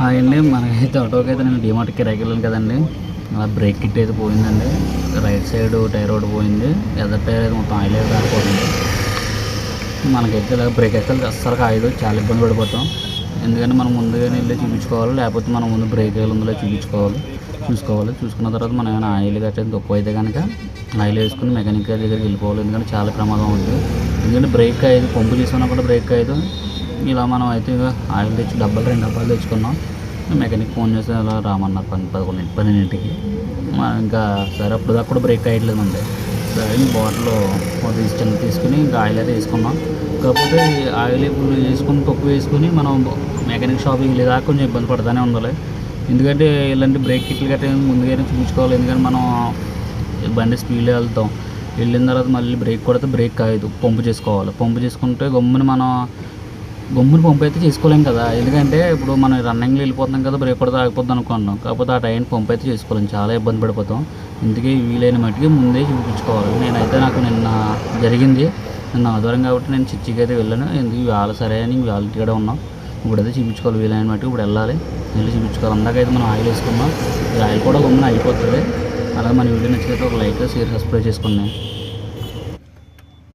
Hi అండి మనకైతే ఆటోకి అయితే నేను డిమార్ట్కి కిరాయికి కదండి. అలా బ్రేక్ కిట్ అయితే పోయిందండి. రైట్ సైడ్ టైర్ ఒకటి పోయింది. ఎదర్ టైర్ అయితే మొత్తం ఆయిల్ అయితే కారిపోయింది మనకైతే ఇలా బ్రేక్ అయితే అస్సలు కాయదు చాలా ఇబ్బంది పడిపోతాం. ఎందుకంటే మనం ముందుగానే వెళ్ళి చూపించుకోవాలి లేకపోతే మనం ముందు బ్రేక్ వేయాలి ఉందో చూపించుకోవాలి. చూసుకోవాలి. చూసుకున్న తర్వాత మనం ఏమైనా ఆయిల్ కట్టే తక్కువ అయితే కనుక ఆయిల్ వేసుకుని మెకానిక్ దగ్గరికి వెళ్ళిపోవాలి. ఎందుకంటే చాలా ప్రమాదం ఉంది ఎందుకంటే బ్రేక్ అయ్యేది పంపు చేసుకున్నా కూడా బ్రేక్ అయ్యేది ఇలా మనం అయితే ఆయిల్ తెచ్చి డబ్బాలు రెండు డబ్బాలు తెచ్చుకున్నాం. మెకానిక్ ఫోన్ చేస్తే అలా రామన్నారు పని పదకొండు పన్నెండింటికి. ఇంకా సరే అప్పుడు దాకా కూడా బ్రేక్ అయ్యట్లేదు అండి సరే బాటిల్లో తీసుకుని తీసుకుని ఇంకా ఆయిల్ అయితే వేసుకున్నాం కాకపోతే ఆయిల్ ఇప్పుడు వేసుకుని తక్కువ వేసుకుని మనం మెకానిక్ షాపింగ్ లేదా కొంచెం ఇబ్బంది పడతానే ఉండాలి. ఎందుకంటే ఇలాంటి బ్రేక్ కిట్లు గట్రా ముందుగానే చూపించుకోవాలి. ఎందుకంటే మనం బండి స్పీడ్లో వెళ్తాం. వెళ్ళిన తర్వాత మళ్ళీ బ్రేక్ కొడితే బ్రేక్ కాయదు. పంపు చేసుకోవాలి. పంపు చేసుకుంటే గమ్మున మనం గమ్ముని పంపు అయితే చేసుకోలేం కదా. ఎందుకంటే ఇప్పుడు మనం రన్నింగ్లో వెళ్ళిపోతున్నాం కదా బ్రేక్ కూడా ఆగిపోద్ది అనుకున్నాం. కాకపోతే ఆ టైం పంపు అయితే చేసుకోలేం. చాలా ఇబ్బంది పడిపోతాం. ఇందుకే వీలైన మట్టికి ముందే చూపించుకోవాలి. నేనైతే నాకు నిన్న జరిగింది. నిన్న ఆధారం కాబట్టి నేను చిచ్చికి అయితే వెళ్ళాను. ఎందుకు ఇవాళ సరే అని ఇవాళ కూడా ఉన్నాం. ఇప్పుడైతే చూపించుకోవాలి. వీలైన మట్టికి ఇప్పుడు వెళ్ళాలి. వెళ్ళి చూపించుకోవాలి. అందాకైతే మనం ఆయిల్ వేసుకున్నాం. ఈ ఆయిల్ కూడా గమ్మున అయిపోతుంది. అలాగే మన వీడియో నచ్చితే ఒక లైక్ షేర్ సబ్స్క్రైబ్ చేసుకోండి